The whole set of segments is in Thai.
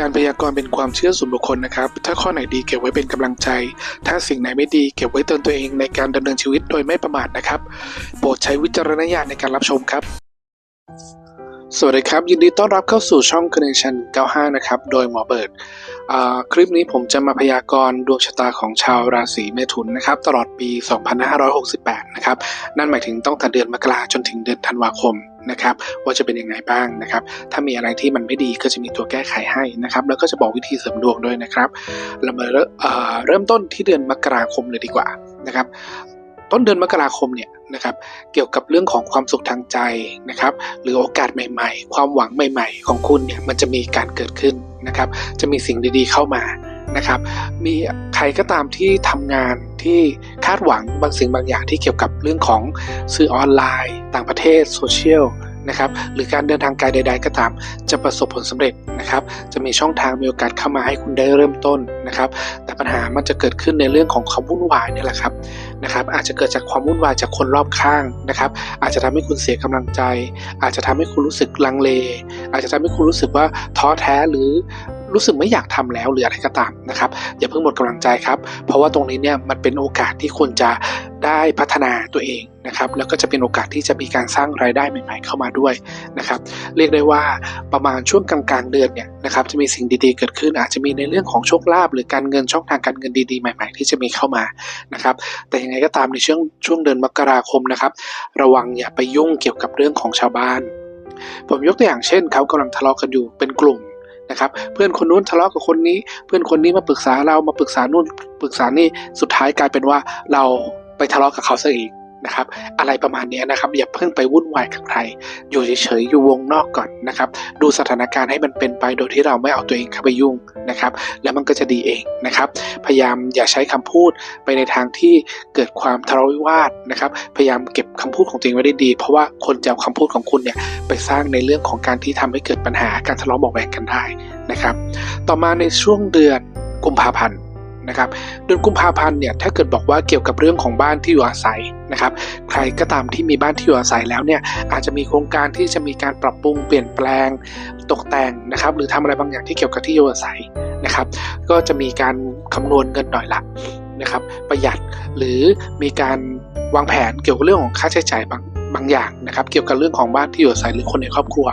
การพยากรณ์เป็นความเชื่อส่วนบุคคลนะครับ ถ้าข้อไหนดีเก็บไว้เป็นกำลังใจ ถ้าสิ่งไหนไม่ดีเก็บไว้เตือนตัวเองในการดำเนินชีวิตโดยไม่ประมาทนะครับ โปรดใช้วิจารณญาณในการรับชมครับ สวัสดีครับ ยินดีต้อนรับเข้าสู่ช่อง Connection 95 นะครับ โดยหมอเบิร์ดอ่าคลิปนี้ผมจะมาพยากรณ์ดวงชะตาของชาวราศีเมถุนนะครับ ตลอดปี 2568 นะครับ นั่นหมายถึงต้องแต่เดือนมกราจนถึงเดือนธันวาคม นะครับว่าจะเป็นยังไงบ้างนะครับ ถ้ามีอะไรที่มันไม่ดีก็จะมีตัวแก้ไขให้นะครับ แล้วก็จะบอกวิธีเสริมดวงด้วยนะครับ เรามาเริ่มเเริ่มต้นที่เดือนมกราคมเลยดีกว่านะครับต้นเดือนมกราคมเนี่ยนะครับเกี่ยวกับเรื่องของความสุขทางใจนะครับหรือโอกาสใหม่ ๆ ความหวังใหม่ ๆ ของคุณเนี่ยมันจะมีการเกิดขึ้นนะครับจะมีสิ่งดีๆเข้ามา นะครับ มีใครก็ตามที่ทำงานที่คาดหวังบางสิ่งบางอย่างที่เกี่ยวกับเรื่องของสื่อออนไลน์ ต่างประเทศโซเชียลนะครับหรือการเดินทางไกลใด ๆ ก็ตาม จะประสบผลสำเร็จนะครับ จะมีช่องทางมีโอกาสเข้ามาให้คุณได้เริ่มต้นนะครับ แต่ปัญหามันจะเกิดขึ้นในเรื่องของความวุ่นวายนี่แหละครับนะครับ อาจจะเกิดจากความวุ่นวายจากคนรอบข้างนะครับ อาจจะทำให้คุณเสียกำลังใจ อาจจะทำให้คุณรู้สึกลังเล อาจจะทำให้คุณรู้สึกว่าท้อแท้หรือ รู้สึกไม่อยากทำแล้วหรืออะไรก็ตามนะครับอย่าเพิ่งหมดกำลังใจครับ เพราะว่าตรงนี้เนี่ยมันเป็นโอกาสที่คุณจะได้พัฒนาตัวเองนะครับแล้วก็จะเป็นโอกาสที่จะมีการสร้างรายได้ใหม่ ๆ เข้ามาด้วยนะครับเรียกได้ว่าประมาณช่วงกลางๆเดือนเนี่ยนะครับจะมีสิ่งดีๆเกิดขึ้น อาจจะมีในเรื่องของโชคลาภหรือการเงินช่องทางการเงินดีๆใหม่ ๆ ที่จะมีเข้ามานะครับแต่ยังไงก็ตามในช่วงช่วงเดือนมกราคมนะครับระวังอย่าไปยุ่งเกี่ยวกับเรื่องของชาวบ้าน ผมยกตัวอย่างเช่นเขากำลังทะเลาะกันอยู่เป็นกลุ่ม นะครับ เพื่อนคนนู้นทะเลาะกับคนนี้ เพื่อนคนนี้มาปรึกษาเรามาปรึกษานู่นปรึกษานี่สุดท้ายกลายเป็นว่าเราไปทะเลาะกับเขาซะอีก นะครับ อะไรประมาณเนี้ยนะครับ อย่าเพิ่งไปวุ่นวายกับใคร อยู่เฉยๆอยู่วงนอกก่อนนะครับ ดูสถานการณ์ให้มันเป็นไปโดยที่เราไม่เอาตัวเองเข้าไปยุ่งนะครับ แล้วมันก็จะดีเองนะครับ พยายามอย่าใช้คำพูดไปในทางที่เกิดความทะเลาะวิวาทนะครับ พยายามเก็บคำพูดของตัวเองไว้ได้ดี เพราะว่าคนจะเอาคำพูดของคุณเนี่ยไปสร้างในเรื่องของการที่ทำให้เกิดปัญหาการทะเลาะเบาะแวงกันได้นะครับ ต่อมาในช่วงเดือนกุมภาพันธ์ นะครับเดือนกุมภาพันธ์เนี่ยถ้าเกิดบอกว่าเกี่ยวกับเรื่องของบ้านที่อยู่อาศัยนะครับ ใครก็ตามที่มีบ้านที่อยู่อาศัยแล้วเนี่ยอาจจะมีโครงการที่จะมีการปรับปรุงเปลี่ยนแปลงตกแต่งนะครับ หรือทำอะไรบางอย่างที่เกี่ยวกับที่อยู่อาศัยนะครับ ก็จะมีการคำนวณเงินหน่อยละนะครับ ประหยัดหรือมีการวางแผนเกี่ยวกับเรื่องของค่าใช้จ่ายบาง บางอย่างนะครับเกี่ยวกับเรื่องของบ้านที่อยู่อาศัยหรือคนในครอบครัว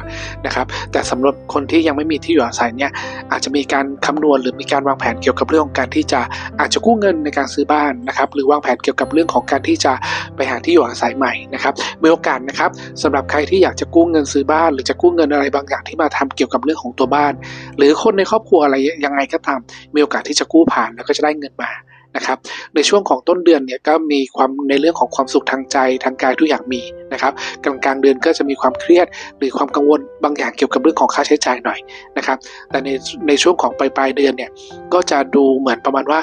นะครับ แต่สำหรับคนที่ยังไม่มีที่อยู่อาศัยเนี่ยอาจจะมีการคำนวณหรือมีการวางแผนเกี่ยวกับเรื่องของการที่จะอาจจะกู้เงินในการซื้อบ้านนะครับ หรือวางแผนเกี่ยวกับเรื่องของการที่จะไปหาที่อยู่อาศัยใหม่นะครับมีโอกาสนะครับสำหรับใครที่อยากจะกู้เงินซื้อบ้าน หรือจะกู้เงินอะไรบางอย่างที่มาทำเกี่ยวกับเรื่องของตัวบ้าน หรือคนในครอบครัวอะไรยังไงก็ตามมีโอกาสที่จะกู้ผ่านแล้วก็จะได้เงินมา นะครับ ในช่วงของต้นเดือนเนี่ยก็มีความในเรื่องของความสุขทางใจทางกายทุกอย่างมีนะครับกลางกลางเดือนก็จะมีความเครียดหรือความกังวลบางอย่างเกี่ยวกับเรื่องของค่าใช้จ่ายหน่อยนะครับ แต่ในในช่วงของปลายปลายเดือนเนี่ยก็จะดูเหมือนประมาณว่า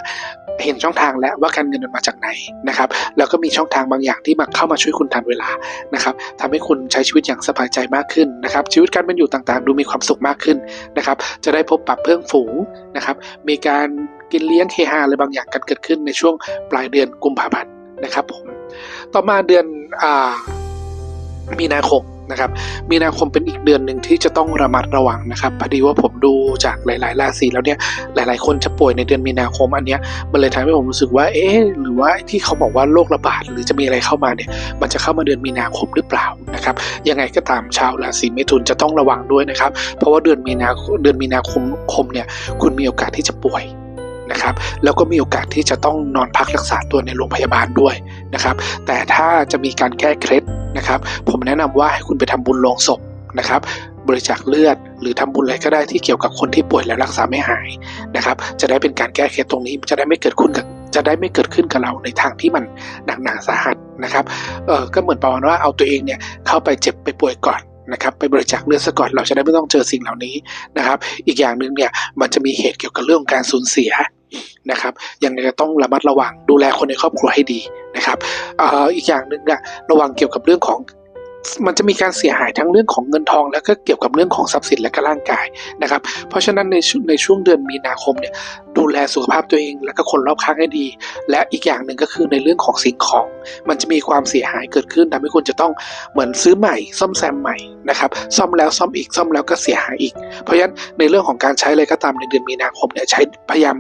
เห็นช่องทางแล้วว่าการเงินมันมาจากไหนนะครับ แล้วก็มีช่องทางบางอย่างที่มาเข้ามาช่วยคุณทันเวลานะครับทำให้คุณใช้ชีวิตอย่างสบายใจมากขึ้นนะครับ ชีวิตการเป็นอยู่ต่างๆ ดูมีความสุขมากขึ้นนะครับ จะได้พบปะเพื่อนฝูงนะครับ มีการ กินเลี้ยงเฮฮาอะไรบางอย่างกันเกิดขึ้นในช่วงปลายเดือนกุมภาพันธ์นะครับผมต่อมาเดือนอ่ามีนาคมนะครับมีนาคมเป็นอีกเดือนหนึ่งที่จะต้องระมัดระวังนะครับพอดีว่าผมดูจากหลาย ๆ ราศีแล้วเนี่ยหลาย ๆ คนจะป่วยในเดือนมีนาคมอันเนี้ยมันเลยทำให้ผมรู้สึกว่าเอ๊ะหรือว่าที่เขาบอกว่าโรคระบาดหรือจะมีอะไรเข้ามาเนี่ยมันจะเข้ามาเดือนมีนาคมหรือเปล่านะครับยังไงก็ตามชาวราศีเมถุนจะต้องระวังด้วยนะครับเพราะว่าเดือนมีนาเดือนมีนาคมคมเนี่ยคุณมีโอกาสที่จะป่วย นะครับ แล้วก็มีโอกาสที่จะต้องนอนพักรักษาตัวในโรงพยาบาลด้วยนะครับ แต่ถ้าจะมีการแก้เคล็ดนะครับ ผมแนะนำว่าให้คุณไปทำบุญโลงศพนะครับ บริจาคเลือด หรือทำบุญอะไรก็ได้ที่เกี่ยวกับคนที่ป่วยและรักษาไม่หายนะครับ จะได้เป็นการแก้เคล็ดตรงนี้จะได้ไม่เกิดขึ้นกับจะได้ไม่เกิดขึ้นกับเราในทางที่มันหนักหนาสาหัสนะครับ เออก็เหมือนประมาณว่าเอาตัวเองเนี่ยเข้าไปเจ็บไปป่วยก่อนนะครับไปบริจาคเลือดซะก่อนเราจะได้ไม่ต้องเจอสิ่งเหล่านี้นะครับ อีกอย่างหนึ่งเนี่ยมันจะมีเหตุเกี่ยวกับเรื่องการสูญเสีย นะครับยังไงก็ต้องระมัดระวังดูแลคนในครอบครัวให้ดีนะครับอ,อ,อีกอย่างหนึ่งอะระวังเกี่ยวกับเรื่องของมันจะมีการเสียหายทั้งเรื่องของเงินทอง แล้วก็เกี่ยวกับเรื่องของทรัพย์สินและก็ร่างกายนะครับ เพราะฉะนั้นในช่วงในช่วงเดือนมีนาคมเนี่ย ดูแลสุขภาพตัวเอง และก็คนรอบข้างให้ดี และอีกอย่างหนึ่งก็คือในเรื่องของสิ่งของ มันจะมีความเสียหายเกิดขึ้นทำให้คุณจะต้องเหมือนซื้อใหม่ ซ่อมแซมใหม่นะครับซ่อมแล้วซ่อมอีกซ่อมแล้วก็เสียหายอีก เพราะฉะนั้นในเรื่องของการใช้อะไรก็ตามในเดือนมีนาคมเนี่ยใช้พยายาม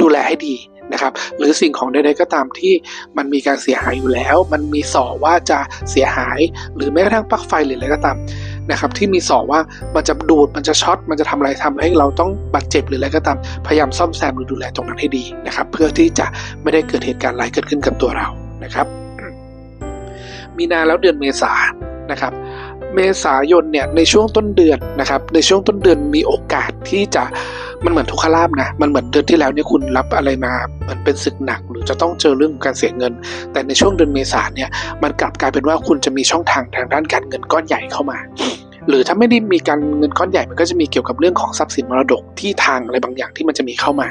ดูแลให้ดีนะครับหรือสิ่งของใดๆก็ตามที่มันมีการเสียหายอยู่แล้ว มันมีส่อว่าจะเสียหาย หรือแม้กระทั่งปลั๊กไฟหรืออะไรก็ตาม นะครับที่มีส่อว่ามันจะดูดมันจะช็อตมันจะทำอะไรทำให้เราต้องบาดเจ็บหรืออะไรก็ตามพยายามซ่อมแซมหรือดูแลตรงนั้นให้ดีนะครับเพื่อที่จะไม่ได้เกิดเหตุการณ์ร้ายเกิดขึ้นกับตัวเรานะครับ มีนาแล้วเดือนเมษานะครับเมษายนเนี่ยในช่วงต้นเดือนนะครับในช่วงต้นเดือนมีโอกาสที่จะ มันเหมือนทุกขลาบนะ มันเหมือนเดือนที่แล้วเนี่ยคุณรับอะไรมา มันเป็นศึกหนักหรือจะต้องเจอเรื่องของการเสียเงิน แต่ในช่วงเดือนเมษาเนี่ย มันกลับกลายเป็นว่าคุณจะมีช่องทางทางด้านการเงินก้อนใหญ่เข้ามา หรือถ้าไม่ได้มีการเงินก้อนใหญ่มันก็จะมีเกี่ยวกับเรื่องของทรัพย์สินมรดกที่ทางอะไรบางอย่างที่มันจะมีเข้ามา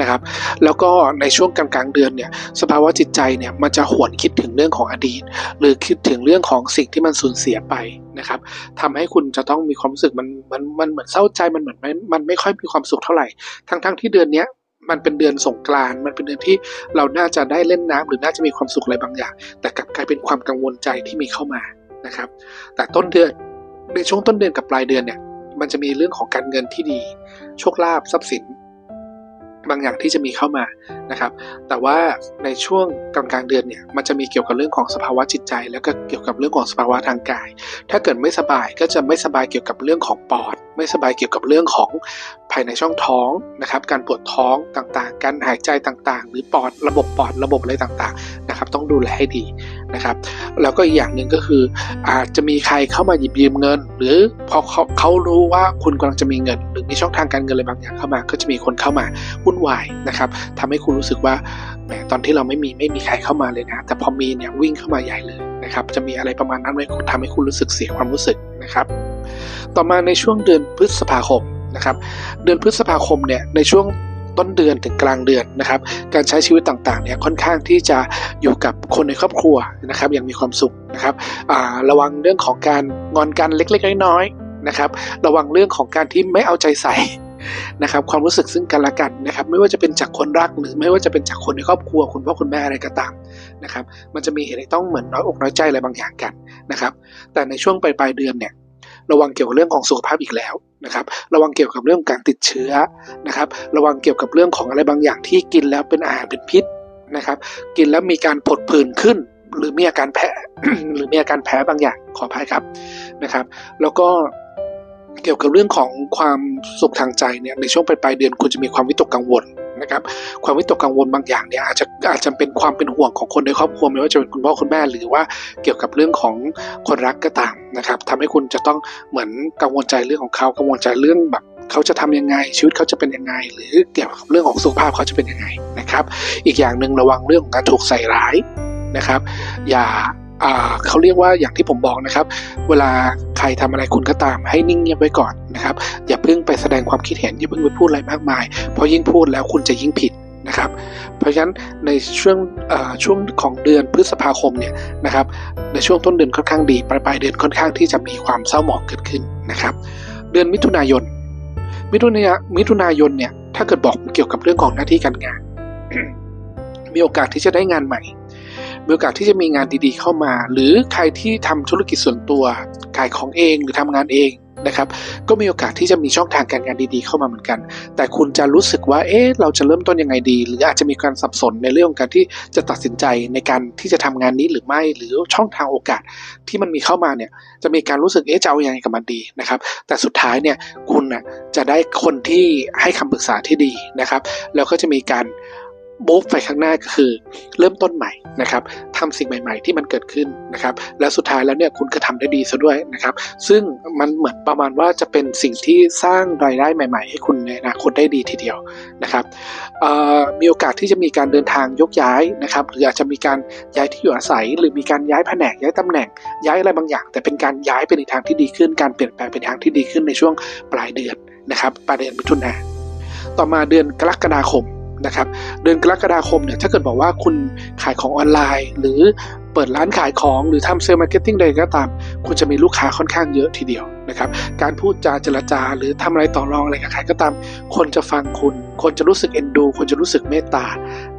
นะครับ แล้วก็ในช่วงกลางๆเดือนเนี่ยสภาวะจิตใจเนี่ยมันจะหวนคิดถึงเรื่องของอดีต หรือคิดถึงเรื่องของสิ่งที่มันสูญเสียไปนะครับทำให้คุณจะต้องมีความรู้สึกมันมันมันเหมือนเศร้าใจมันเหมือนมันไม่ค่อยมีความสุขเท่าไหร่ทั้งๆที่เดือนเนี้ยมันเป็นเดือนสงกรานมันเป็นเดือนที่เราน่าจะได้เล่นน้ำหรือน่าจะมีความสุขอะไรบางอย่าง แต่กลับกลายเป็นความกังวลใจที่มีเข้ามานะครับ แต่ต้นเดือน ในช่วงต้นเดือนกับปลายเดือนเนี่ย มันจะมีเรื่องของการเงินที่ดี โชคลาภทรัพย์สิน บางอย่างที่จะมีเข้ามานะครับ แต่ว่าในช่วงกลางกลางเดือนเนี่ย มันจะมีเกี่ยวกับเรื่องของสภาวะจิตใจ แล้วก็เกี่ยวกับเรื่องของสภาวะทางกาย ถ้าเกิดไม่สบายก็จะไม่สบายเกี่ยวกับเรื่องของปอดไม่สบายเกี่ยวกับเรื่องของภายในช่องท้องนะครับ การปวดท้องต่างๆ การหายใจต่างๆ หรือปอดระบบปอดระบบอะไรต่างๆนะครับ ต้องดูแลให้ดีนะครับ แล้วก็อีกอย่างหนึ่งก็คือ อาจจะมีใครเข้ามาหยิบยืมเงิน หรือพอเขาเขารู้ว่าคุณกำลังจะมีเงิน หรือมีช่องทางการเงินอะไรบางอย่างเข้ามา ก็จะมีคนเข้ามาวุ่นวายนะครับทำให้คุณรู้สึกว่าแหมตอนที่เราไม่มีไม่มีใครเข้ามาเลยนะ แต่พอมีเนี่ยวิ่งเข้ามาใหญ่เลยนะครับ จะมีอะไรประมาณนั้นเลยทำให้คุณรู้สึกเสียความรู้สึกนะครับ ต่อมาในช่วงเดือนพฤษภาคมนะครับเดือนพฤษภาคมเนี่ยในช่วงต้นเดือนถึงกลางเดือนนะครับ การใช้ชีวิตต่างๆเนี่ยค่อนข้างที่จะอยู่กับคนในครอบครัวนะครับอย่างมีความสุขนะครับระวังเรื่องของการงอนกันเล็กๆน้อยๆนะครับ ระวังเรื่องของการที่ไม่เอาใจใส่นะครับความรู้สึกซึ่งกันและกันนะครับไม่ว่าจะเป็นจากคนรักหรือไม่ว่าจะเป็นจากคนในครอบครัวคุณพ่อคุณแม่อะไรก็ตามนะครับมันจะมีเหตุให้ต้องเหมือนน้อยอกน้อยใจอะไรบางอย่างกันนะครับแต่ในช่วงปลายปลายๆเดือนเนี่ย ระวังเกี่ยวกับเรื่องของสุขภาพอีกแล้วนะครับระวังเกี่ยวกับเรื่องการติดเชื้อนะครับระวังเกี่ยวกับเรื่องของอะไรบางอย่างที่กินแล้วเป็นอาหารเป็นพิษนะครับกินแล้วมีการผดผื่นขึ้น หรือมีอาการแพ้หรือมีอาการแพ้บางอย่างขออภัยครับนะครับ แล้วก็ เกี่ยวกับเรื่องของความสุขทางใจเนี่ยในช่วงปลายเดือนคุณจะมีความวิตกกังวลนะครับความวิตกกังวลบางอย่างเนี่ยอาจจะอาจจะเป็นความเป็นห่วงของคนในครอบครัวไม่ว่าจะเป็นคุณพ่อคุณแม่หรือว่าเกี่ยวกับเรื่องของคนรักก็ตามนะครับทำให้คุณจะต้องเหมือนกังวลใจเรื่องของเขากังวลใจเรื่องแบบเขาจะทำยังไงชีวิตเขาจะเป็นยังไง หรือเกี่ยวกับเรื่องของสุขภาพเขาจะเป็นยังไงนะครับ อีกอย่างหนึ่งระวังเรื่องของการถูกใส่ร้ายนะครับ อย่า เขาเรียกว่าอย่างที่ผมบอกนะครับ เวลาใครทำอะไรคุณก็ตาม ให้นิ่งเงียบไว้ก่อนนะครับ อย่าเพิ่งไปแสดงความคิดเห็นอย่าเพิ่งไปพูดอะไรมากมาย เพราะยิ่งพูดแล้วคุณจะยิ่งผิดนะครับ เพราะฉะนั้นในช่วงช่วงของเดือนพฤษภาคมเนี่ยนะครับในช่วงต้นเดือนค่อนข้างดีปลายปลายเดือนค่อนข้างที่จะมีความเศร้าหมองเกิดขึ้นนะครับ เดือนมิถุนายน มิถุนายมิถุนายนเนี่ยถ้าเกิดบอกเกี่ยวกับเรื่องของหน้าที่การงาน มีโอกาสที่จะได้งานใหม่ มีโอกาสที่จะมีงานดีๆเข้ามา หรือใครที่ทำธุรกิจส่วนตัวขายของเองหรือทำงานเองนะครับก็มีโอกาสที่จะมีช่องทางการงานดีๆเข้ามาเหมือนกัน แต่คุณจะรู้สึกว่าเอ๊ะเราจะเริ่มต้นยังไงดี หรืออาจจะมีการสับสนในเรื่องของการที่จะตัดสินใจในการที่จะทำงานนี้หรือไม่หรือช่องทางโอกาสที่มันมีเข้ามาเนี่ยจะมีการรู้สึกเอ๊ะจะเอายังไงกับมันดีนะครับแต่สุดท้ายเนี่ยคุณน่ะจะได้คนที่ให้คำปรึกษาที่ดีนะครับแล้วก็จะมีการ บูฟไปข้างหน้าก็คือ เริ่มต้นใหม่นะครับทำสิ่งใหม่ ๆ ที่มันเกิดขึ้นนะครับแล้วสุดท้ายแล้วเนี่ยคุณก็ทำได้ดีซะด้วยนะครับซึ่งมันเหมือนประมาณว่าจะเป็นสิ่งที่สร้างรายได้ใหม่ ๆ ให้คุณในอนาคตได้ดีทีเดียวนะครับมีโอกาสที่จะมีการเดินทางยกย้ายนะครับหรืออาจจะมีการย้ายที่อยู่อาศัย หรือมีการย้ายแผนกย้ายตำแหน่งย้ายอะไรบางอย่าง แต่เป็นการย้ายไปในทางที่ดีขึ้น การเปลี่ยนแปลงไปในทางที่ดีขึ้นในช่วงปลายเดือนนะครับปลายเดือนมิถุนาต่อมาเดือนกรกฎาคม นะครับเดือนกรกฎาคมเนี่ยถ้าเกิดบอกว่าคุณขายของออนไลน์ หรือเปิดร้านขายของหรือทำเซลล์มาร์เก็ตติ้งใดก็ตาม คุณจะมีลูกค้าค่อนข้างเยอะทีเดียวนะครับการพูดจาเจรจา หรือทำอะไรต่อรองอะไรกับใครก็ตาม คนจะฟังคุณ คนจะรู้สึกเอ็นดู คนจะรู้สึกเมตตา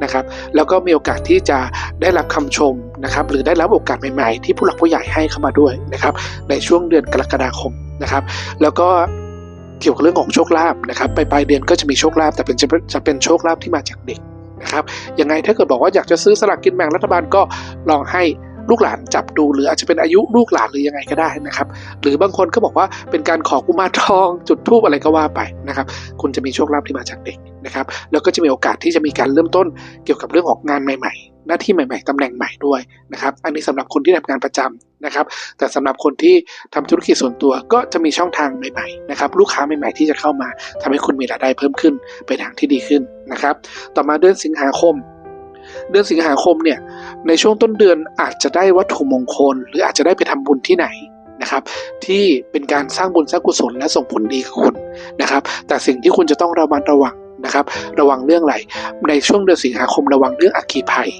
นะครับแล้วก็มีโอกาสที่จะได้รับคำชมนะครับหรือได้รับโอกาสใหม่ๆ ที่ผู้หลักผู้ใหญ่ให้เข้ามาด้วยนะครับในช่วงเดือนกรกฎาคมนะครับแล้วก็ เกี่ยวกับเรื่องของโชคลาภนะครับไปปลายเดือนก็จะมีโชคลาภแต่เป็นจะจะเป็นโชคลาภที่มาจากเด็กนะครับยังไงถ้าเกิดบอกว่าอยากจะซื้อสลากกินแบ่งรัฐบาลก็ลองให้ลูกหลานจับดูหรืออาจจะเป็นอายุลูกหลานหรือยังไงก็ได้นะครับ หรือบางคนก็บอกว่าเป็นการขอกุมารทองจุดทูบอะไรก็ว่าไปนะครับ คุณจะมีโชคลาภที่มาจากเด็กนะครับ แล้วก็จะมีโอกาสที่จะมีการเริ่มต้นเกี่ยวกับเรื่องของงานใหม่ ๆ หน้าที่ใหม่ๆตำแหน่งใหม่ด้วยนะครับ อันนี้สำหรับคนที่ทำงานประจำนะครับ แต่สำหรับคนที่ทำธุรกิจส่วนตัวก็จะมีช่องทางใหม่ๆนะครับ ลูกค้าใหม่ๆที่จะเข้ามาทำให้คุณมีรายได้เพิ่มขึ้นไปทางที่ดีขึ้นนะครับ ต่อมาเดือนสิงหาคม เดือนสิงหาคมเนี่ยในช่วงต้นเดือนอาจจะได้วัตถุมงคล หรืออาจจะได้ไปทำบุญที่ไหนนะครับที่เป็นการสร้างบุญสร้างกุศลและส่งผลดีกับคุณนะครับ แต่สิ่งที่คุณจะต้องระมัดระวังนะครับ ระวังเรื่องอะไรในช่วงเดือนสิงหาคมระวังเรื่องอัคคีภัย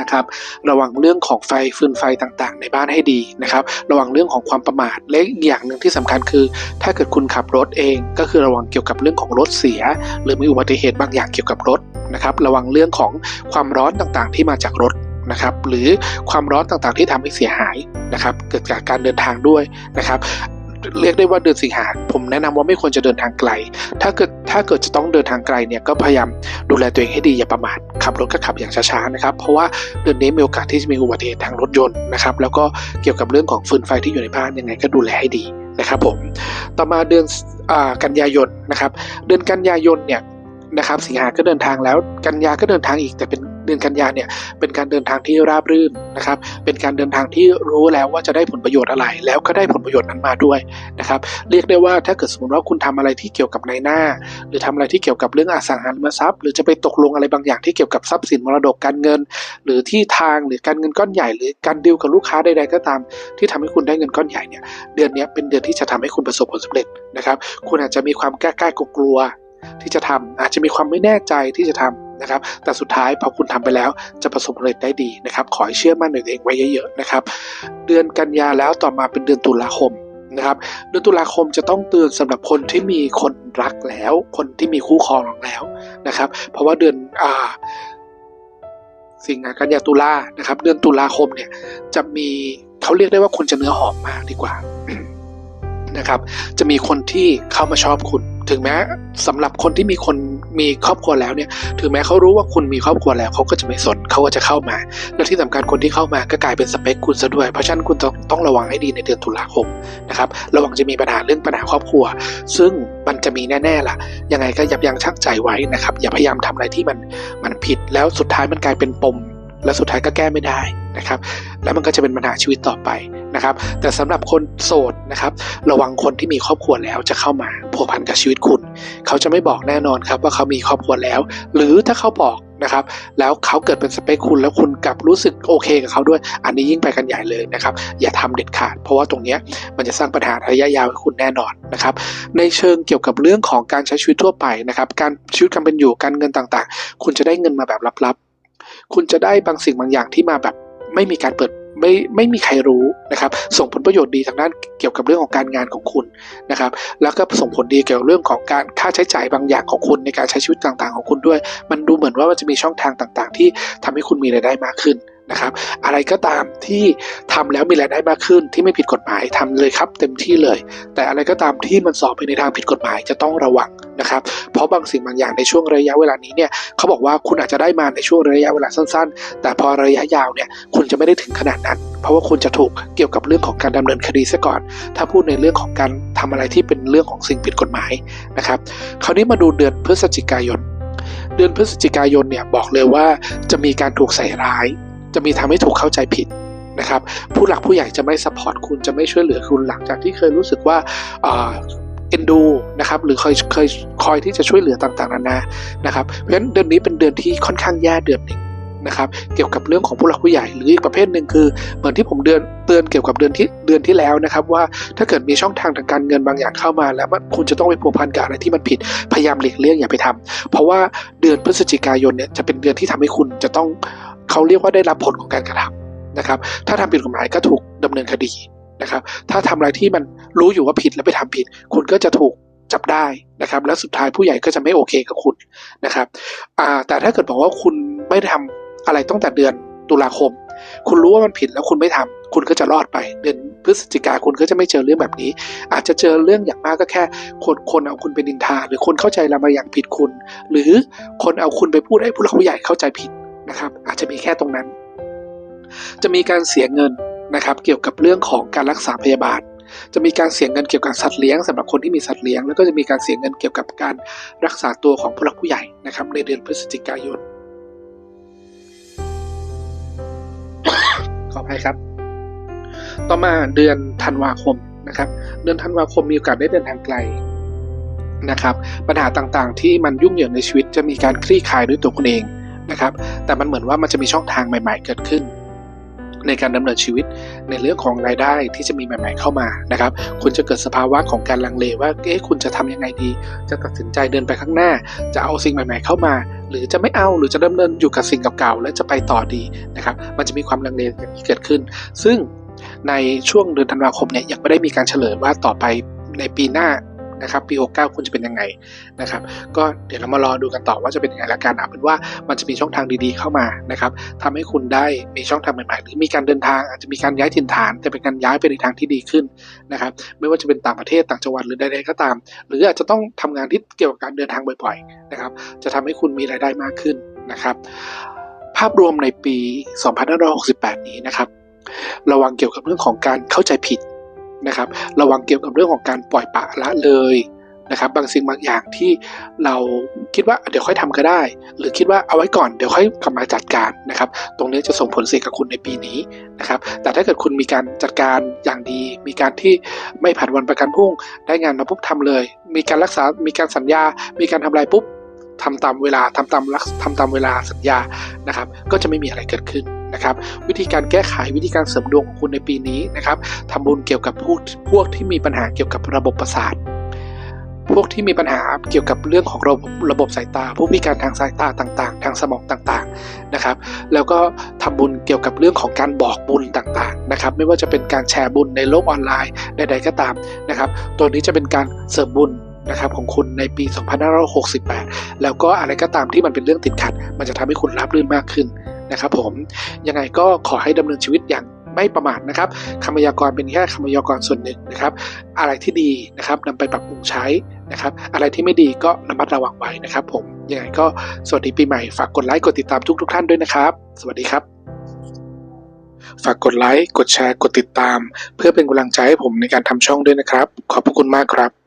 นะครับ ระวังเรื่องของไฟฟืนไฟต่างๆ ในบ้านให้ดีนะครับ ระวังเรื่องของความประมาทและอีกอย่างหนึ่งที่สำคัญคือ ถ้าเกิดคุณขับรถเอง ก็คือระวังเกี่ยวกับเรื่องของรถเสีย หรือมีอุบัติเหตุบางอย่างเกี่ยวกับรถนะครับ ระวังเรื่องของความร้อนต่างๆ ที่มาจากรถนะครับหรือความร้อนต่างๆที่ทำให้เสียหายนะครับเกิดจากการเดินทางด้วยนะครับ เรียกได้ว่าเดือนสิงหาผมแนะนำว่าไม่ควรจะเดินทางไกล ถ้าเกิดถ้าเกิดจะต้องเดินทางไกลเนี่ยก็พยายามดูแลตัวเองให้ดีอย่าประมาทขับรถก็ขับอย่างช้าๆนะครับ เพราะว่าเดือนนี้มีโอกาสที่จะมีอุบัติเหตุทางรถยนต์นะครับ แล้วก็เกี่ยวกับเรื่องของฟืนไฟที่อยู่ในบ้านยังไงก็ดูแลให้ดีนะครับผมต่อมาเดือนอกันยายนนะครับ เดือนกันยายนเนี่ยนะครับสิงหาก็เดินทางแล้วกันยาก็เดินทางอีกแต่เป็น เดือนกันยาเนี่ยเป็นการเดินทางที่ราบรื่นนะครับ เป็นการเดินทางที่รู้แล้วว่าจะได้ผลประโยชน์อะไร แล้วก็ได้ผลประโยชน์นั้นมาด้วยนะครับ เรียกได้ว่าถ้าเกิดสมมติว่าคุณทำอะไรที่เกี่ยวกับในหน้า หรือทำอะไรที่เกี่ยวกับเรื่องอสังหาริมทรัพย์ หรือจะไปตกลงอะไรบางอย่างที่เกี่ยวกับทรัพย์สินมรดกการเงิน หรือที่ทางหรือการเงินก้อนใหญ่ หรือการดีลกับลูกค้าใดๆก็ตาม ที่ทำให้คุณได้เงินก้อนใหญ่เนี่ยเดือนนี้เป็นเดือนที่จะทำให้คุณประสบผลสำเร็จนะครับ คุณอาจจะมีความกล้ากลัวที่จะทำอาจจะมีความไม่แน่ใจที่จะทำ นะครับ แต่สุดท้ายพอคุณทำไปแล้วจะประสบผลสำเร็จได้ดีนะครับ ขอให้เชื่อมั่นในตัวเองไว้เยอะๆนะครับ เดือนกันยาแล้วต่อมาเป็นเดือนตุลาคมนะครับเดือนตุลาคมจะต้องเตือนสำหรับคนที่มีคนรักแล้ว คนที่มีคู่ครองแล้วนะครับ เพราะว่าเดือนอ่าสิงหากันยาตุลานะครับ เดือนตุลาคมเนี่ยจะมีเขาเรียกได้ว่าคุณจะเนื้อหอมมากดีกว่านะครับ จะมีคนที่เข้ามาชอบคุณ ถึงแม้สำหรับคนที่มีคน มีครอบครัวแล้วเนี่ย ถึงแม้เขารู้ว่าคุณมีครอบครัวแล้วเขาก็จะไม่สนเขาก็จะเข้ามา และที่สำคัญคนที่เข้ามาก็กลายเป็นสเปคคุณซะด้วย เพราะฉะนั้นคุณต้องต้องระวังให้ดีในเดือนตุลาคมนะครับ ระวังจะมีปัญหาเรื่องปัญหาครอบครัว ซึ่งมันจะมีแน่ๆล่ะ ยังไงก็ยับยั้งชั่งใจไว้นะครับ อย่าพยายามทำอะไรที่มันมันผิด แล้วสุดท้ายมันกลายเป็นปม และสุดท้ายก็แก้ไม่ได้นะครับ แล้วมันก็จะเป็นปัญหาชีวิตต่อไป นะครับ แต่สำหรับคนโสดนะครับ ระวังคนที่มีครอบครัวแล้วจะเข้ามาผัวพันกับชีวิตคุณ เขาจะไม่บอกแน่นอนครับว่าเขามีครอบครัวแล้ว หรือถ้าเขาบอกนะครับ แล้วเขาเกิดเป็นสเปคคุณแล้วคุณกลับรู้สึกโอเคกับเขาด้วย อันนี้ยิ่งไปกันใหญ่เลยนะครับ อย่าทำเด็ดขาด เพราะว่าตรงนี้มันจะสร้างปัญหาระยะยาวให้คุณแน่นอนนะครับ ในเชิงเกี่ยวกับเรื่องของการใช้ชีวิตทั่วไปนะครับ การชีวิตการเป็นอยู่การเงินต่างๆ คุณจะได้เงินมาแบบลับๆ คุณจะได้บางสิ่งบางอย่างที่มาแบบไม่มีการเปิด ไม่ไม่มีใครรู้นะครับ ส่งผลประโยชน์ดีทางด้านเกี่ยวกับเรื่องของการงานของคุณนะครับ แล้วก็ส่งผลดีเกี่ยวกับเรื่องของการค่าใช้จ่ายบางอย่างของคุณในการใช้ชีวิตต่างๆ ของคุณด้วย มันดูเหมือนว่ามันจะมีช่องทางต่างๆ ที่ทำให้คุณมีรายได้มากขึ้น นะครับ อะไรก็ตามที่ทำแล้วมีรายได้มากขึ้นที่ไม่ผิดกฎหมายทำเลยครับ เต็มที่เลย แต่อะไรก็ตามที่มันสอบไปในทางผิดกฎหมายจะต้องระวังนะครับ เพราะบางสิ่งบางอย่างในช่วงระยะเวลานี้เนี่ยเขาบอกว่าคุณอาจจะได้มาในช่วงระยะเวลาสั้น ๆ แต่พอระยะยาวเนี่ยคุณจะไม่ได้ถึงขนาดนั้น เพราะว่าคุณจะถูกเกี่ยวกับเรื่องของการดำเนินคดีซะก่อน ถ้าพูดในเรื่องของการทำอะไรที่เป็นเรื่องของสิ่งผิดกฎหมายนะครับ คราวนี้มาดูเดือนพฤศจิกายนเดือนพฤศจิกายนเนี่ยบอกเลยว่าจะมีการถูกใส่ร้าย จะมีทำให้ถูกเข้าใจผิดนะครับ ผู้หลักผู้ใหญ่จะไม่สปอร์ตคุณจะไม่ช่วยเหลือคุณหลังจากที่เคยรู้สึกว่าเอ็นดูนะครับหรือเคยเคยคอยที่จะช่วยเหลือต่างๆนานานะครับเพราะฉะนั้นเดือนนี้เป็นเดือนที่ค่อนข้างแย่เดือนหนึ่งนะครับเกี่ยวกับเรื่องของผู้หลักผู้ใหญ่หรืออีกประเภทหนึ่งคือเหมือนที่ผมเดือนเตือนเกี่ยวกับเดือนที่เดือนที่แล้วนะครับ ว่าถ้าเกิดมีช่องทางทางการเงินบางอย่างเข้ามาแล้วคุณจะต้องไปพัวพันกับอะไรที่มันผิดพยายามหลีกเลี่ยงอย่าไปทำเพราะว่าเดือนพฤศจิกายนเนี่ยจะเป็นเดือนที่ทำให้คุณจะต้อง เขาเรียกว่าได้รับผลของการกระทำนะครับ ถ้าทำผิดกฎหมายก็ถูกดำเนินคดีนะครับ ถ้าทำอะไรที่มันรู้อยู่ว่าผิดแล้วไปทำผิด คุณก็จะถูกจับได้นะครับ แล้วสุดท้ายผู้ใหญ่ก็จะไม่โอเคกับคุณนะครับแต่ถ้าเกิดบอกว่าคุณไม่ได้ทำอะไรตั้งแต่เดือนตุลาคม คุณรู้ว่ามันผิดแล้วคุณไม่ทำคุณก็จะรอดไป เดือนพฤศจิกาคุณก็จะไม่เจอเรื่องแบบนี้ อาจจะเจอเรื่องอย่างมากก็แค่ คนคนเอาคุณไปนินทา หรือคนเข้าใจเรามาอย่างผิดคุณ หรือคนเอาคุณไปพูดให้ผู้หลักผู้ใหญ่เข้าใจผิด นะครับ อาจจะมีแค่ตรงนั้น จะมีการเสียเงินนะครับ เกี่ยวกับเรื่องของการรักษาพยาบาล จะมีการเสียเงินเกี่ยวกับสัตว์เลี้ยงสำหรับคนที่มีสัตว์เลี้ยง แล้วก็จะมีการเสียเงินเกี่ยวกับการรักษาตัวของผู้หลักผู้ใหญ่นะครับในเดือนพฤศจิกายนขออภัยครับ ต่อมาเดือนธันวาคมนะครับ เดือนธันวาคมมีโอกาสได้เดินทางไกลนะครับ ปัญหาต่างๆ ที่มันยุ่งเหยิงในชีวิตจะมีการคลี่คลายด้วยตัวคุณเอง นะครับ แต่มันเหมือนว่ามันจะมีช่องทางใหม่ ๆ เกิดขึ้น ในการดำเนินชีวิตในเรื่องของรายได้ที่จะมีใหม่ ๆ เข้ามานะครับ คุณจะเกิดสภาวะของการลังเลว่าเอ๊ะคุณจะทำยังไงดี จะตัดสินใจเดินไปข้างหน้า จะเอาสิ่งใหม่ ๆ เข้ามา หรือจะไม่เอาหรือจะดำเนินอยู่กับสิ่งเก่าๆและจะไปต่อดีนะครับ มันจะมีความลังเลอย่างนี้เกิดขึ้น ซึ่งในช่วงเดือนธันวาคมเนี่ยยังไม่ได้มีการเฉลยว่าต่อไปในปีหน้า นะครับปี 69 คุณจะเป็นยังไงนะครับก็เดี๋ยวเรามารอดูกันต่อว่าจะเป็นยังไงและกันเอาเป็นว่ามันจะมีช่องทางดีๆเข้ามานะครับทำให้คุณได้มีช่องทางใหม่ๆหรือมีการเดินทางอาจจะมีการย้ายถิ่นฐาน แต่เป็นการย้ายไปในทางที่ดีขึ้นนะครับไม่ว่าจะเป็นต่างประเทศต่างจังหวัดหรือใดๆก็ตาม หรืออาจจะต้องทำงานที่เกี่ยวกับการเดินทางบ่อยๆนะครับจะทำให้คุณมีรายได้มากขึ้นนะครับภาพรวมในปี 2568 นี้นะครับ ระวังเกี่ยวกับเรื่องของการเข้าใจผิด นะครับ ระวังเกี่ยวกับเรื่องของการปล่อยปะละเลยนะครับ บางสิ่งบางอย่างที่เราคิดว่าเดี๋ยวค่อยทำก็ได้ หรือคิดว่าเอาไว้ก่อนเดี๋ยวค่อยกลับมาจัดการนะครับ ตรงนี้จะส่งผลเสียกับคุณในปีนี้นะครับ แต่ถ้าเกิดคุณมีการจัดการอย่างดี มีการที่ไม่ผัดวันประกันพรุ่ง ได้งานมาปุ๊บทำเลย มีการรักษา มีการสัญญา มีการทำอะไรปุ๊บทำตามเวลาทำตามรักทำตามเวลาสัญญานะครับ ก็จะไม่มีอะไรเกิดขึ้น นะครับ วิธีการแก้ไขวิธีการเสริมดวงของคุณในปีนี้นะครับทำบุญเกี่ยวกับพวกพวกที่มีปัญหาเกี่ยวกับระบบประสาท พวกที่มีปัญหาเกี่ยวกับเรื่องของระบบระบบสายตา ผู้พิการทางสายตาต่าง ๆ ทางสมองต่างๆนะครับ แล้วก็ทำบุญเกี่ยวกับเรื่องของการบอกบุญต่างๆนะครับ ไม่ว่าจะเป็นการแชร์บุญในโลกออนไลน์ใดๆก็ตามนะครับ ตัวนี้จะเป็นการเสริมบุญนะครับของคุณในปี 2568 แล้วก็อะไรก็ตามที่มันเป็นเรื่องติดขัด มันจะทำให้คุณราบรื่นมากขึ้น นะครับผมยังไงก็ขอให้ดำเนินชีวิตอย่างไม่ประมาทนะครับคำพยากรณ์เป็นแค่คำพยากรณ์ส่วนหนึ่งนะครับ อะไรที่ดีนะครับนำไปปรับปรุงใช้นะครับ อะไรที่ไม่ดีก็ระมัดระวังไว้นะครับ ผมยังไงก็สวัสดีปีใหม่ฝากกดไลค์กดติดตามทุกๆทท่านด้วยนะครับ สวัสดีครับ ฝากกดไลค์กดแชร์กดติดตาม เพื่อเป็นกำลังใจให้ผมในการทำช่องด้วยนะครับ ขอบพระคุณมากครับ